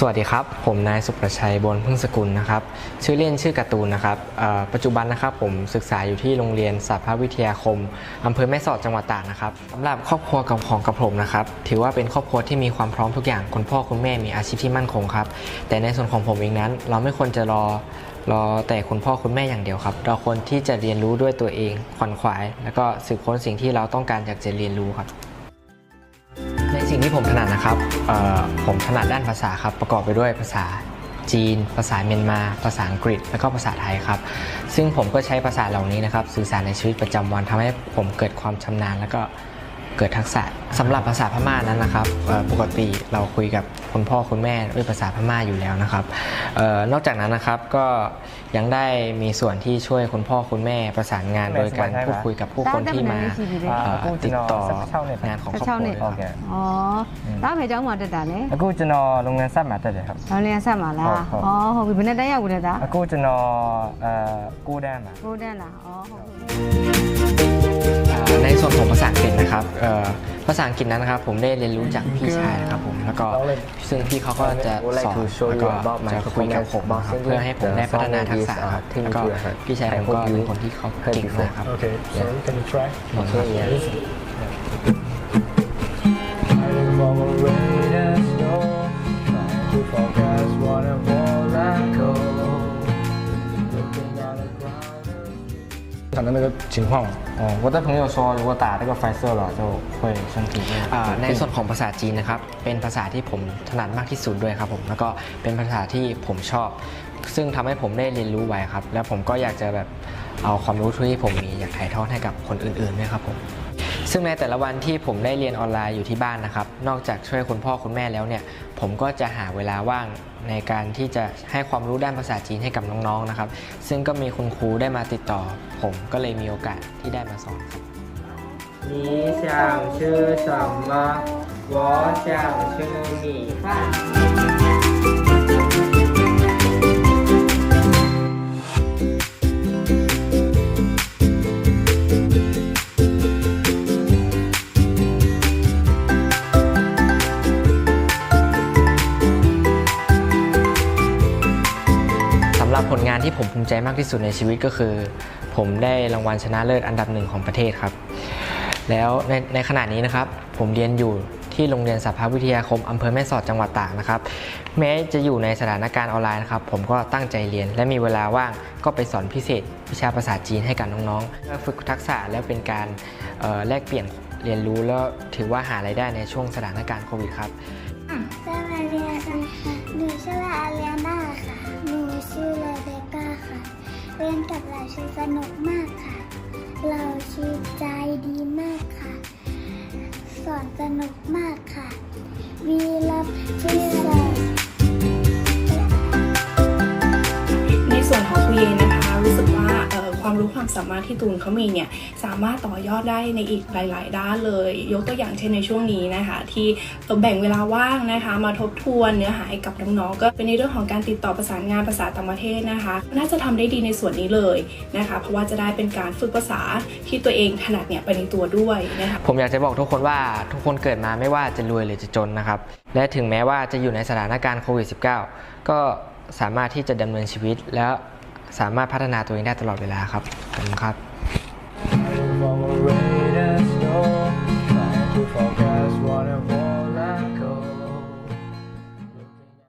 สวัสดีครับ ผมนายสุประชัยบนพึ่งสกุลนะครับ ชื่อเล่นชื่อการ์ตูนนะครับปัจจุบันนะครับผมศึกษาอยู่ที่โรงเรียนสาภาวิทยาคมอำเภอแม่สอดจังหวัดตากนะครับสำหรับครอบครัวกับของกับผมนะครับถือว่าเป็นครอบครัวที่มีความพร้อมทุกอย่างคุณพ่อคุณแม่มีอาชีพที่มั่นคงครับ แต่ในส่วนของผมเองนั้น เราไม่ควรจะรอรอแต่คุณพ่อคุณแม่อย่างเดียวครับ เราควรที่จะเรียนรู้ด้วยตัวเองขวนขวาย แล้วก็สืบค้นสิ่งที่เราต้องการอยากจะเรียนรู้ครับ สิ่งที่ผมถนัดนะครับผมถนัดด้านภาษาครับ ประกอบไปด้วยภาษาจีน ภาษาเมียนมา ภาษาอังกฤษ แล้วก็ภาษาไทยครับ ซึ่งผมก็ใช้ภาษาเหล่านี้นะครับ สื่อสารในชีวิตประจำวันทำให้ผมเกิดความชำนาญ แล้วก็ เกิดทักษะสำหรับภาษาพม่านั้นนะครับปกติเราคุยกับคุณพ่อคุณแม่ด้วยภาษาพม่าอยู่แล้วนะครับนอกจากนั้นนะครับก็ยังได้มีส่วนที่ช่วยคุณพ่อคุณแม่ประสานงานโดยการพูดคุยกับผู้คนที่มาติดต่องานของครอบครัวคอ๋อแล้วเพจจ้องมาเด็ดนี่ยกูจะนอลงเรียนสร้างมาเด็ดครับโรงเรียนสร้ามาละอ๋อคุณเป็นได้ยางกูเด็ด่ะกูจะนอกู้ได้มากู้ได้ละอ๋อ ในส่วนของภาษาอังกฤษนะครับเอ่อภาษาอังกฤษนั้นนะครับ ผมได้เรียนรู้จากพี่ชายนะครับผมแล้วก็ซึ่งพี่เขาก็จะสอนแล้วก็จะคุยกับผมนะครับเพื่อให้ผมได้พัฒนาทักษะครับแล้วก็พี่ชายผมก็เป็นคนที่เขาเก่งนะครับ Okay, so can you try? Okay, yeah. crowd. 讲的那个情况哦，我的朋友说，如果打这个 Pfizer 了，就会身体会 อ่าในส่วนของภาษาจีนนะครับ เป็นภาษาที่ผมถนัดมากที่สุดด้วยครับผมแล้วก็เป็นภาษาที่ผมชอบ ซึ่งทำให้ผมได้เรียนรู้ไว้ครับ แล้วผมก็อยากจะแบบเอาความรู้ที่ผมมีอยากถ่ายทอดให้กับคนอื่นๆด้วยครับผม ซึ่งในแต่ละวันที่ผมได้เรียนออนไลน์อยู่ที่บ้านนะครับ นอกจากช่วยคุณพ่อคุณแม่แล้วเนี่ย ผมก็จะหาเวลาว่างในการที่จะให้ความรู้ด้านภาษาจีนให้กับน้องๆนะครับ ซึ่งก็มีคุณครูได้มาติดต่อ ผมก็เลยมีโอกาสที่ได้มาสอนครับ 你想吃什么？我想吃米饭。 งานที่ผมภูมิใจมากที่สุดในชีวิตก็คือ ผมได้รางวัลชนะเลิศอันดับหนึ่งของประเทศครับ แล้วในในขณะนี้นะครับผมเรียนอยู่ที่โรงเรียนสาภาวิทยาคมอำเภอแม่สอดจังหวัดตากนะครับ แม้จะอยู่ในสถานการณ์ออนไลน์นะครับ ผมก็ตั้งใจเรียน และมีเวลาว่างก็ไปสอนพิเศษ วิชาภาษาจีนให้กับน้องๆเพื่อฝึกทักษะและเป็นการเอ่อแลกเปลี่ยนเรียนรู้แล้วถือว่าหารายได้ในช่วงสถานการณ์โควิดครับสวัสดีค่ะหนูชื่อว่าอาเลียนาค่ะหนูชื่อ เรียนกับเราชื่อสนุกมากค่ะ เราชื่อใจดีมากค่ะ สอนสนุกมากค่ะ วีรับชี รู้ความสามารถที่ตูนเขามีเนี่ยสามารถต่อยอดได้ในอีกหลาย ๆ ด้านเลย ยกตัวอย่างเช่นในช่วงนี้นะคะ ที่แบ่งเวลาว่างนะคะ มาทบทวนเนื้อหาให้กับน้องๆก็เป็นในเรื่องของการติดต่อประสานงานภาษาต่างประเทศนะคะ น่าจะทำได้ดีในส่วนนี้เลยนะคะ เพราะว่าจะได้เป็นการฝึกภาษาที่ตัวเองถนัดเนี่ยไปในตัวด้วยนะคะผมอยากจะบอกทุกคนว่าทุกคนเกิดมาไม่ว่าจะรวยหรือจะจนนะครับและถึงแม้ว่าจะอยู่ในสถานการณ์โควิด -19 ก็สามารถที่จะดำเนินชีวิตและ สามารถพัฒนาตัวเองได้ตลอดเวลาครับขอบคุณครับ